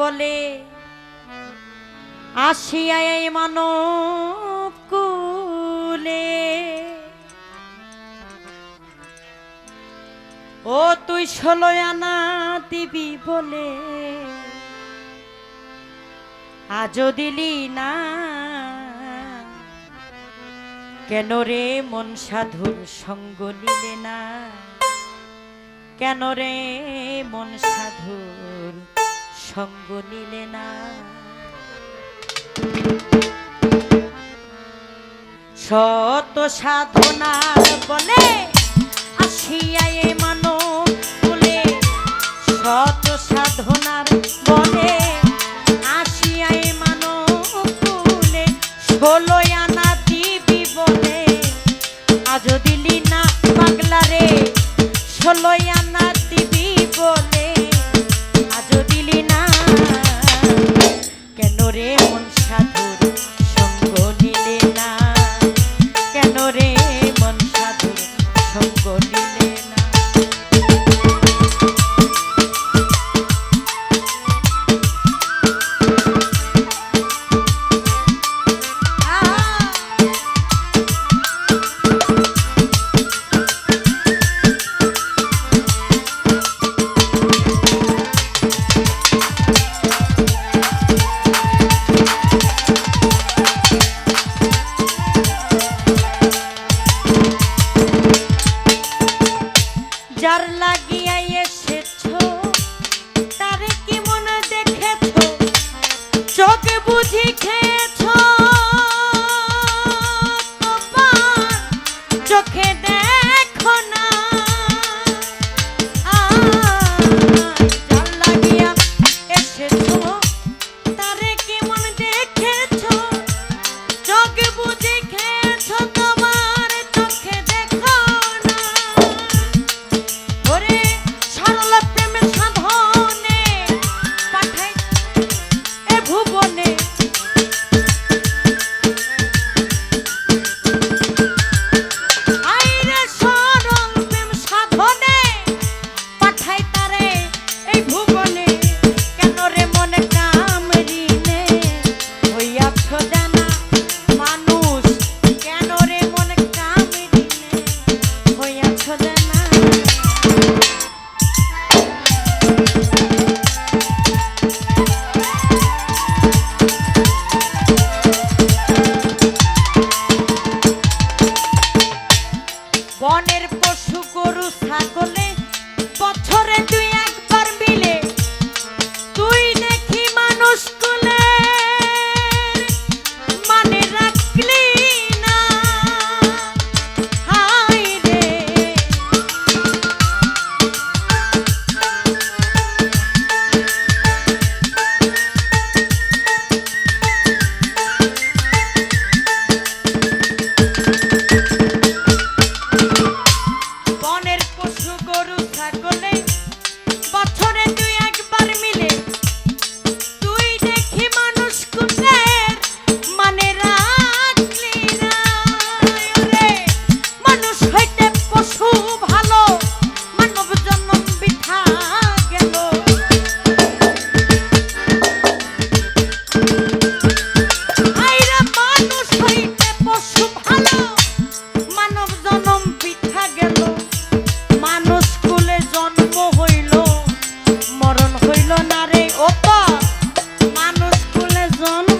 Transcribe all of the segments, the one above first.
বলে, আসিয়া এই মানব কুলে। ও তুই ষোলো আনা দিবি বলে, আজও দিলি না। কেন রে মন সাধুর সঙ্গ নিলে না? কেন রে মন সাধুর সঙ্গ নিলে না। শত সাধনার বলে আসিয়া যার লাগিয়া এসেছ তারে কি মনে দেখেছ? চোখে বুঝি খেয়েছ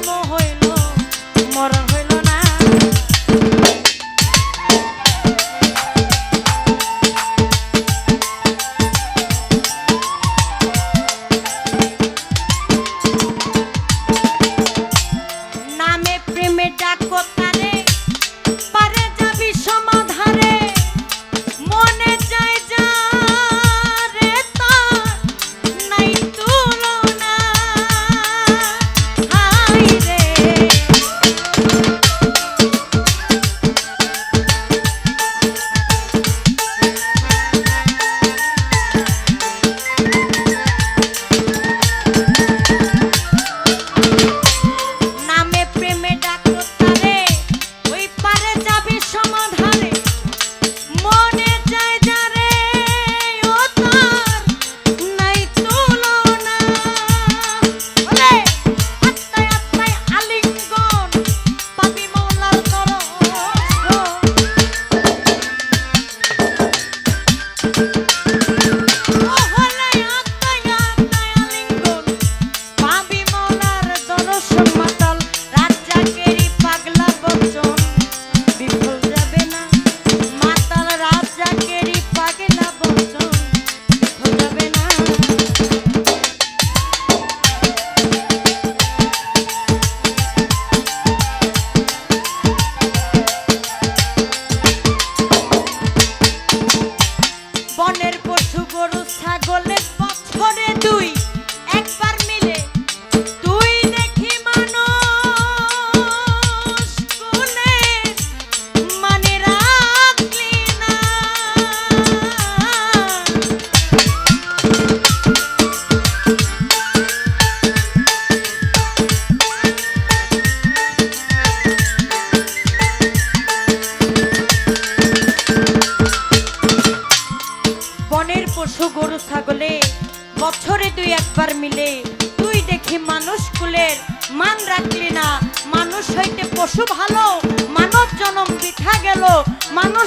more.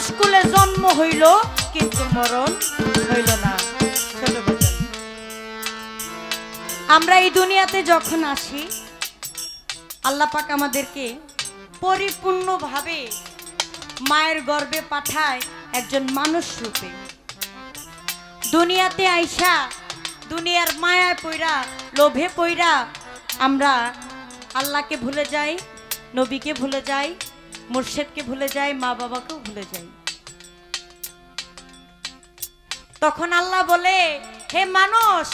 মানুষ কুলে জন্ম হইল, কিন্তু মরণ হইল না। আমরা এই দুনিয়াতে যখন আসি, আল্লাহ পাক আমাদেরকে পরিপূর্ণভাবে মায়ের গর্ভে পাঠায় একজন মানুষ রূপে। দুনিয়াতে আইসা, দুনিয়ার মায়ায় পইরা, লোভে পইরা আমরা আল্লাহকে ভুলে যাই, নবীকে ভুলে যাই মুর্শেদকে ভুলে যাই, মা বাবাকেও ভুলে যাই। তখন আল্লাহ বলে, হে মানুষ,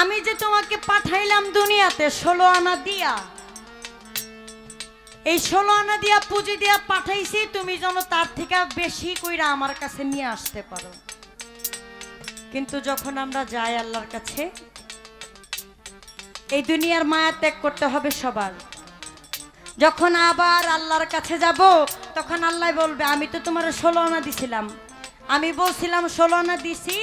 আমি যে তোমাকে পাঠাইলাম দুনিয়াতে, ষোলো আনা দিয়া। এই ষোলো আনা দিয়া পুঁজি দিয়া পাঠাইছি, তুমি যেন তার থেকে বেশি কইরা আমার কাছে নিয়ে আসতে পারো। কিন্তু যখন আমরা যাই আল্লাহর কাছে, এই দুনিয়ার মায়া ত্যাগ করতে হবে সবার। যখন আবার আল্লাহর কাছে যাব, তখন আল্লাহ বলবে, আমি তো তোমার ষোলো আনা দিছিলাম। আমি বলছিলাম, ষোলো আনা দিছি,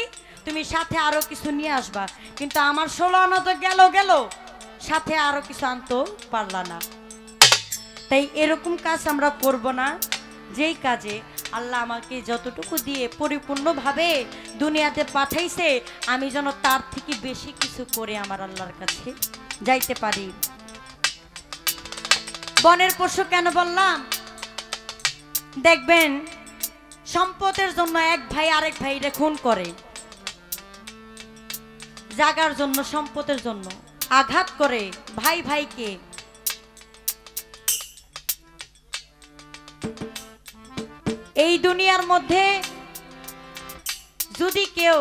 তুমি সাথে আরও কিছু নিয়ে আসবা। কিন্তু আমার ষোলো আনা তো গেল গেল। সাথে আরও কিছু আনতে পারলা না। তাই এরকম কাজ আমরা করব না। যেই কাজে আল্লাহ আমাকে যতটুকু দিয়ে পরিপূর্ণভাবে দুনিয়াতে পাঠাইছে, আমি যেন তার থেকে বেশি কিছু করে আমার আল্লাহর কাছে যাইতে পারি। বনের পশু কেন বললাম? দেখবেন, সম্পদের জন্য এক ভাই আরেক ভাইরে খুন করে। জাগার জন্য, সম্পদের জন্য আঘাত করে ভাই ভাইকে। এই দুনিয়ার মধ্যে যদি কেউ,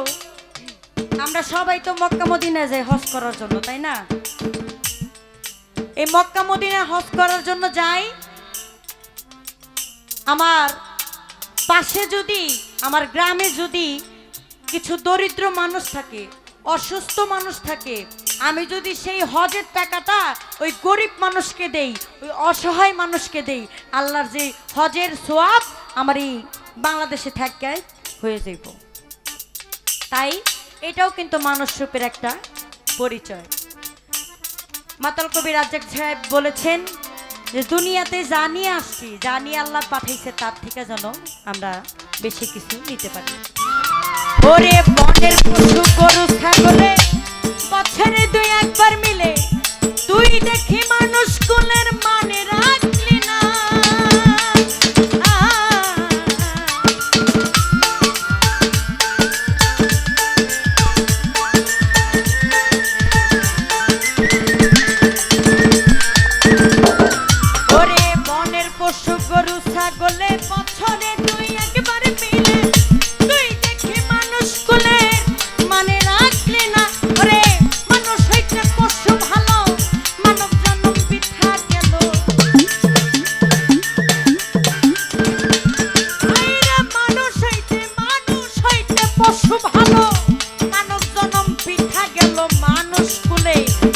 আমরা সবাই তো মক্কা মদিনা যাই হজ করার জন্য, তাই না? এই মক্কা মদিনা হজ করার জন্য যাই, আমার পাশে যদি, আমার গ্রামে যদি কিছু দরিদ্র মানুষ থাকে, অসুস্থ মানুষ থাকে, আমি যদি সেই হজের টাকাটা ওই গরিব মানুষকে দেই, ওই অসহায় মানুষকে দেই, আল্লাহর যে হজের সোয়াব আমার এই বাংলাদেশে থাকায় হয়ে যাইব। তাই এটাও কিন্তু মানুষ রূপের একটা পরিচয়। মাতাল কবি রাজ্জাক সাহেব বলেছেন যে, দুনিয়াতে যা নিয়ে আসছি, যা নিয়ে আল্লাহ পাঠাইছে, তার থেকে যেন আমরা বেশি কিছু নিতে পারি। ওরে বনের পশু গরু, ছাগলে বছরে দুই একবার মিলে তুই দেখি মানুষ কোলে family.